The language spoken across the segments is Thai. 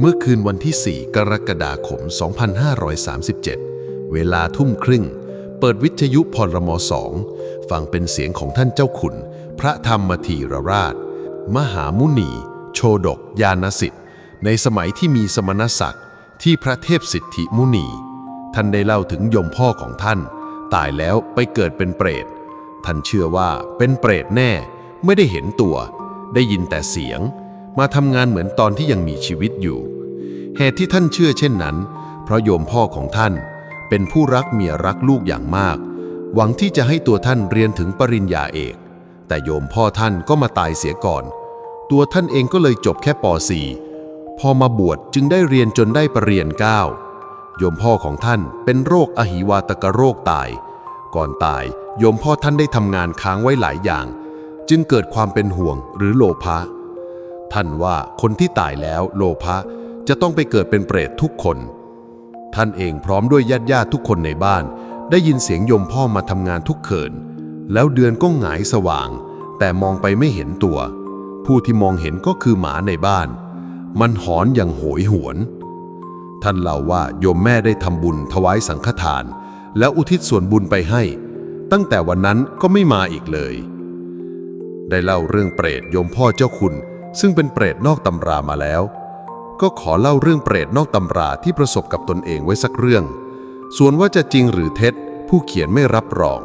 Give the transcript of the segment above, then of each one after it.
เมื่อคืนวันที่ 4 กรกฎาคม 2537 เวลาทุ่มครึ่ง เปิดวิทยุพรมสองฟังเป็นเสียงของท่านเจ้าขุน พระธรรมธีรราช มหามุนี โชดกยานสิทธิ์ ในสมัยที่มีสมณศักดิ์ที่พระเทพสิทธิมุนี ท่านได้เล่าถึงยมพ่อของท่าน ตายแล้วไปเกิดเป็นเปรต ท่านเชื่อว่าเป็นเปรตแน่ ไม่ได้เห็นตัว ได้ยินแต่เสียง มาทำงานเหมือนตอนที่ยังมีชีวิตอยู่ เหตุที่ท่านเชื่อเช่นนั้น เพราะโยมพ่อของท่าน เป็นผู้รักเมียรักลูกอย่างมาก หวังที่จะให้ตัวท่านเรียนถึงปริญญาเอก แต่โยมพ่อท่านก็มาตายเสียก่อน ตัวท่านเองก็เลยจบแค่ป .4 พอมาบวชจึงได้เรียนจนได้ปรริญญาเก้าโยมพ่อของท่านเป็นโรคอหิวาตกโรคตาย ก่อนตายโยมพ่อท่านได้ทำงานค้างไว้หลายอย่าง จึงเกิดความเป็นห่วงหรือโลภะ ท่านว่าคนที่ตายแล้วโลภะจะต้องไปเกิดเป็นเปรตทุกคน ท่านเองพร้อมด้วยญาติญาติทุกคนในบ้าน ได้ยินเสียงยมพ่อมาทำงานทุกเขิน แล้วเดือนก็หงายสว่าง แต่มองไปไม่เห็นตัว ผู้ที่มองเห็นก็คือหมาในบ้าน มันหอนอย่างโหยหวน ท่านเล่าว่าโยมแม่ได้ทำบุญถวายสังฆทาน แล้วอุทิศส่วนบุญไปให้ ตั้งแต่วันนั้นก็ไม่มาอีกเลย ได้เล่าเรื่องเปรตโยมพ่อเจ้าคุณ ซึ่งเป็นเปรตนอกตำรามาแล้ว ก็ขอเล่าเรื่องเปรตนอกตำราที่ประสบกับตนเองไว้สักเรื่อง ส่วนว่าจะจริงหรือเท็จ ผู้เขียนไม่รับรอง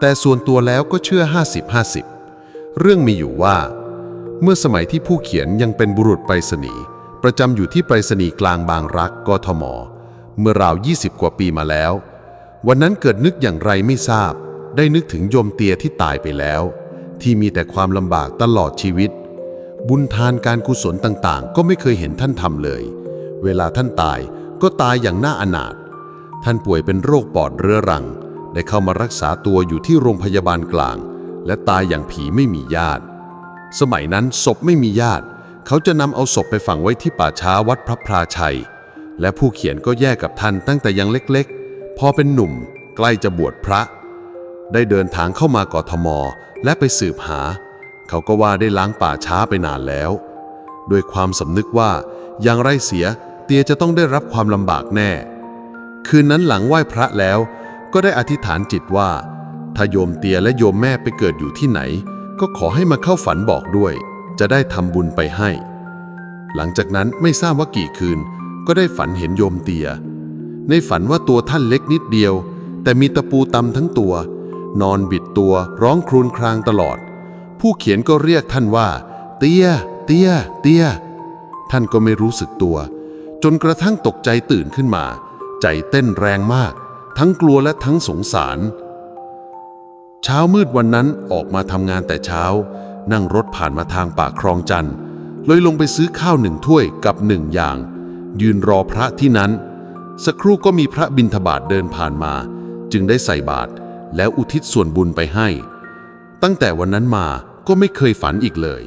แต่ส่วนตัวแล้วก็เชื่อ 50-50 เรื่องมีอยู่ว่า เมื่อสมัยที่ผู้เขียนยังเป็นบุรุษไปรษณีย์ประจำอยู่ที่ไปรษณีย์กลางบางรักกทม เมื่อราว 20 กว่าปีมาแล้ว วันนั้นเกิดนึกอย่างไรไม่ทราบ ได้นึกถึงโยมเตียที่ตายไปแล้ว ที่มีแต่ความลำบากตลอดชีวิต บุญทานการกุศลต่างๆ ก็ไม่เคยเห็นท่านทำเลย เวลาท่านตายก็ตายอย่างน่าอนาถ ท่านป่วยเป็นโรคปอดเรื้อรัง ได้เข้ามารักษาตัวอยู่ที่โรงพยาบาลกลาง และตายอย่างผีไม่มีญาติ สมัยนั้นศพไม่มีญาติ เขาจะนำเอาศพไปฝังไว้ที่ป่าช้าวัดพระพราชัย และผู้เขียนก็แยกกับท่านตั้งแต่ยังเล็กๆ พอเป็นหนุ่มใกล้จะบวชพระ ได้เดินทางเข้ามากทม และไปสืบหา เขาก็ว่าได้ล้างป่าช้าไปนานแล้วด้วยความสำนึกว่าอย่างไรเสียเตียจะต้องได้รับความลำบากแน่ คืนนั้นหลังไหว้พระแล้ว ก็ได้อธิษฐานจิตว่า ถ้าโยมเตียและโยมแม่ไปเกิดอยู่ที่ไหน ก็ขอให้มาเข้าฝันบอกด้วย จะได้ทำบุญไปให้ หลังจากนั้นไม่ทราบว่ากี่คืน ก็ได้ฝันเห็นโยมเตีย ในฝันว่าตัวท่านเล็กนิดเดียว แต่มีตะปูตำทั้งตัว นอนบิดตัวร้องครวญครางตลอด ผู้เขียนก็เรียกท่านว่า เตียเตียเตียท่านก็ไม่รู้สึกตัว จนกระทั่งตกใจตื่นขึ้นมา ใจเต้นแรงมาก ทั้งกลัวและทั้งสงสาร เช้ามืดวันนั้นออกมาทำงานแต่เช้า นั่งรถผ่านมาทางปากคลองจันทร์เลยลงไปซื้อข้าวหนึ่งถ้วยกับหนึ่งอย่าง ยืนรอพระที่นั้น สักครู่ก็มีพระบิณฑบาตเดินผ่านมา จึงได้ใส่บาตรแล้วอุทิศส่วนบุญไปให้ ตั้งแต่วันนั้นมา ก็ไม่เคยฝันอีกเลย